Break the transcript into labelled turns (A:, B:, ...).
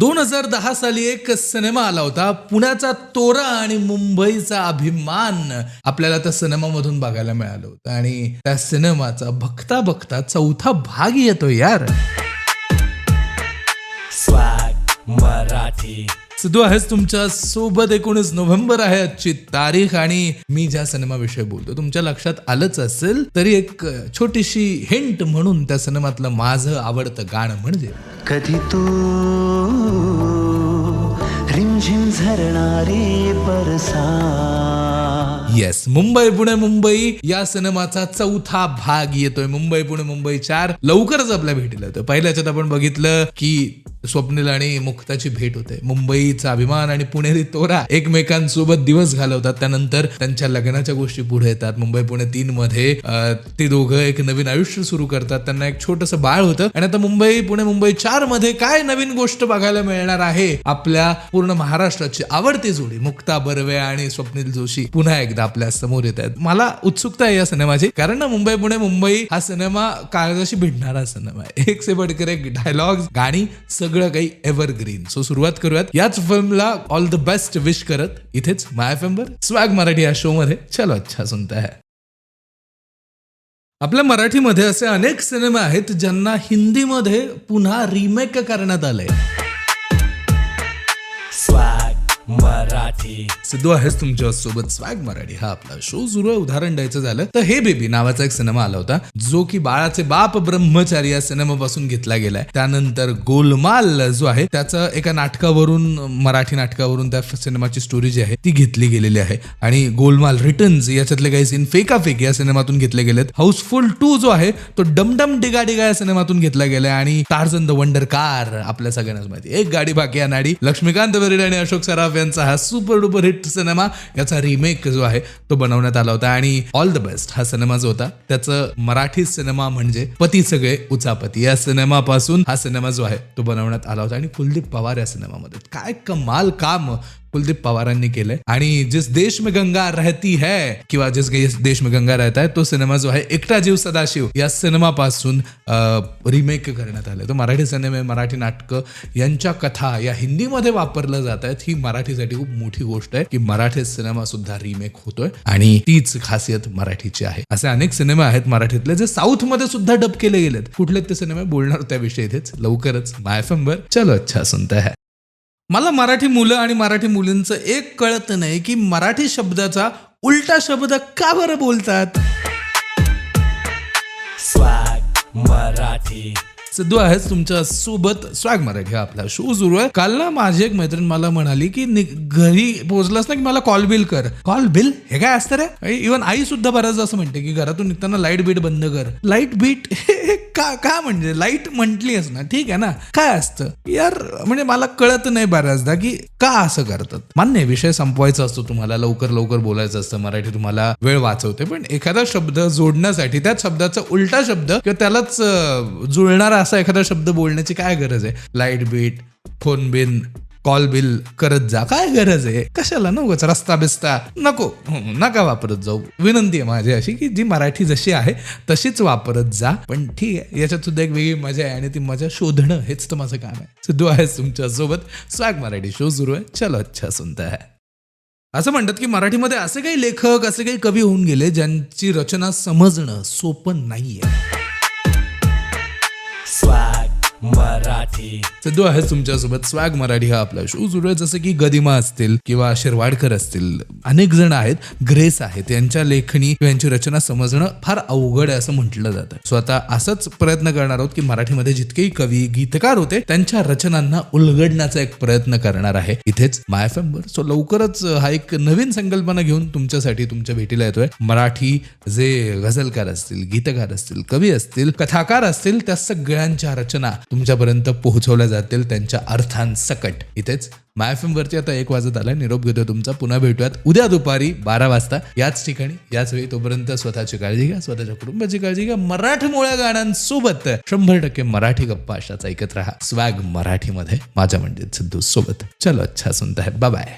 A: दोन हजार दहा साली एक सिनेमा आला होता पुण्याचा तोरा आणि मुंबईचा अभिमान आपल्याला त्या सिनेमामधून बघायला मिळालं होतं. आणि त्या सिनेमाचा बघता बघता चौथा भाग येतो यार.
B: स्वॅग मराठी
A: सिद्धू आहेस तुमच्यासोबत एकोणीस नोव्हेंबर आहे आजची तारीख आणि मी ज्या सिनेमाविषयी बोलतो तुमच्या लक्षात आलंच असेल तरी एक छोटीशी हिंट म्हणून त्या सिनेमातलं माझं आवडतं गाणं म्हणजे
C: कधी तू रिमझिम झरणारे परसा.
A: येस मुंबई पुणे मुंबई या सिनेमाचा चौथा भाग येतोय. मुंबई पुणे मुंबई चार लवकरच आपल्या भेटीला येतोय. पहिल्याच्यात आपण बघितलं की स्वप्नील आणि मुक्ताची भेट होते. मुंबईचा अभिमान आणि पुणेरी तोरा एकमेकांसोबत दिवस घालवतात. त्यानंतर त्यांच्या लग्नाच्या गोष्टी पुढे येतात. मुंबई पुणे तीन मध्ये ते दोघं एक नवीन आयुष्य सुरू करतात. त्यांना एक छोटस बाळ होतं. आणि आता मुंबई पुणे मुंबई चारमध्ये काय नवीन गोष्ट बघायला मिळणार आहे? आपल्या पूर्ण महाराष्ट्राची आवडती जोडी मुक्ता बर्वे आणि स्वप्नील जोशी पुन्हा एकदा आपल्यासमोर येत आहेत. मला उत्सुकता आहे या सिनेमाची. कारण ना मुंबई पुणे मुंबई हा सिनेमा काळजाशी भिडणारा सिनेमा आहे. एक से बडकर एक डायलॉग गाणी सगळं काही एव्हरग्रीन सो सुरुवात करूयात. याच फिल्मला ऑल द बेस्ट विश करत इथेच माय फेंबर स्वॅग मराठी या शो मध्ये चलो अच्छा सुनता है. आपल्या मराठीमध्ये असे अनेक सिनेमे आहेत ज्यांना हिंदीमध्ये पुन्हा रिमेक करण्यात आले
B: स्वॅग मराठी.
A: सिद्धू आहेस तुमच्यासोबत. स्वॅग मराठी हा आपला शो सुरू आहे उदाहरण द्यायचं झालं तर हे बेबी नावाचा एक सिनेमा आला होता जो की बाळाचे बाप ब्रह्मचारी या सिनेमापासून घेतला गेलाय. त्यानंतर गोलमाल जो आहे त्याचं एका नाटकावरून मराठी नाटकावरून त्या सिनेमाची स्टोरी जी आहे ती घेतली गेलेली आहे. आणि गोलमाल रिटर्न्स याच्यातले काही सीन फेका फेक या सिनेमातून घेतले गेलेत. हाऊसफुल टू जो आहे तो डमडम डिगा डिगा या सिनेमातून घेतला गेलाय. आणि टार्झन द वंडर कार आपल्या सगळ्यांनाच माहिती एक गाडी बाकी नाडी. लक्ष्मीकांत बेर्डे आणि अशोक सराफ यांचा हा सुपर डुपर हिट सिनेमा याचा रिमेक जो आहे तो बनवण्यात आला होता. आणि ऑल द बेस्ट हा सिनेमा जो होता त्याचं मराठी सिनेमा म्हणजे पती सगळे उचापती. या सिनेमापासून हा सिनेमा जो आहे तो बनवण्यात आला होता. आणि कुलदीप पवार या सिनेमामध्ये काय कमाल काम कुलदीप पवारांनी केलंय. आणि जिस देश में गंगा रहती है किंवा जिस देश में गंगा रहता है तो सिनेमा जो आहे एकटा जीव सदाशिव या सिनेमापासून रिमेक करण्यात आलं तो मराठी सिनेमे मराठी नाटकं यांच्या कथा या हिंदीमध्ये वापरल्या जात आहेत ही मराठीसाठी खूप मोठी गोष्ट आहे की मराठी सिनेमा सुद्धा रिमेक होतोय आणि तीच खासियत मराठीची आहे. असे अनेक सिनेमे आहेत मराठीतले जे साऊथमध्ये सुद्धा डब केले गेलेत. कुठले ते सिनेमे बोलणार त्याविषयी इथेच लवकरच माय वर. चलो अच्छा सुनता है. मला मराठी मुलं आणि मराठी मुलींचं एक कळत नाही की मराठी शब्दाचा उलटा शब्द का बरं बोलतात?
B: स्वॅग मराठी.
A: सिद्धू आहेस तुमच्यासोबत. स्वॅग मराठी हा आपला. शो सुरू आहे काल ना माझी एक मैत्रीण मला म्हणाली की घरी पोहोचलास ना की मला कॉल बिल कर. कॉल बिल हे काय असतं रे? इव्हन आई सुद्धा बऱ्याचदा असं म्हणते की घरातून निघताना लाइट बीट बंद कर. लाइट बीट का का म्हणजे? लाइट म्हटलीस ना ठीक आहे ना? काय असतं? यार म्हणजे मला कळत नाही बऱ्याचदा की का असं करतात? मान्य विषय संपवायचा असतो तुम्हाला. लवकर लवकर बोलायचं असतं. मराठी तुम्हाला वेळ वाचवते. पण एखादा शब्द जोडण्यासाठी त्याच शब्दाचा उलटा शब्द किंवा त्यालाच जुळणारा असा एखादा शब्द बोलण्याची काय गरज आहे? Light bill phone bill call bill करत जा. काय गरज आहे? कशाला नकोच रस्ता बिस्ता नको. नका वापरत जाऊ. विनंती आहे माझी अशी की जी मराठी जशी आहे तशीच वापरत जा. पण ठीक आहे याच्यात सुद्धा एक वेगळी मजा आहे आणि ती मजा शोधणं हेच तर माझं काम आहे. सिद्धू आहे तुमच्यासोबत स्वॅग मराठी शो सुरू आहे. चलो अच्छा सुनता है. असं म्हणतात की मराठीमध्ये असे काही लेखक असे काही कवी होऊन गेले ज्यांची रचना समजणं सोपं नाहीये.
B: स्वॅग मराठी.
A: सिद्धू आहे तुमच्यासोबत स्वॅग मराठी हा आपला शो सुरू आहे जसं की गदिमा असतील किंवा शिरवाडकर असतील. अनेक जण आहेत. ग्रेस आहेत. यांच्या लेखणी किंवा यांची रचना समजणं फार अवघड आहे असं म्हटलं जातं. स्वतः असंच प्रयत्न करणार आहोत की मराठीमध्ये जितकेही कवी गीतकार होते त्यांच्या रचनांना उलगडण्याचा एक प्रयत्न करणार आहे. इथेच माय एफ सो लवकरच हा एक नवीन संकल्पना घेऊन तुमच्यासाठी तुमच्या भेटीला येतोय. मराठी जे गझलकार असतील गीतकार असतील कवी असतील कथाकार असतील त्या सगळ्यांच्या रचना तुमच्यापर्यंत पोहोचवल्या जातील त्यांच्या अर्थांसकट. इथेच माय एफ वरती आता एक वाजत आलाय. निरोप घेतो तुमचा. पुन्हा भेटूयात उद्या दुपारी बारा वाजता. याच ठिकाणी याच वेळी तोपर्यंत स्वतःची काळजी घ्या स्वतःच्या कुटुंबाची काळजी घ्या. मराठमोळ्या गाण्यांसोबत शंभर टक्के मराठी गप्पा अशाच ऐकत राहा. स्वॅग मराठीमध्ये. माझ्या म्हणजे सिद्धू सोबत. चलो अच्छा सुनता है बाय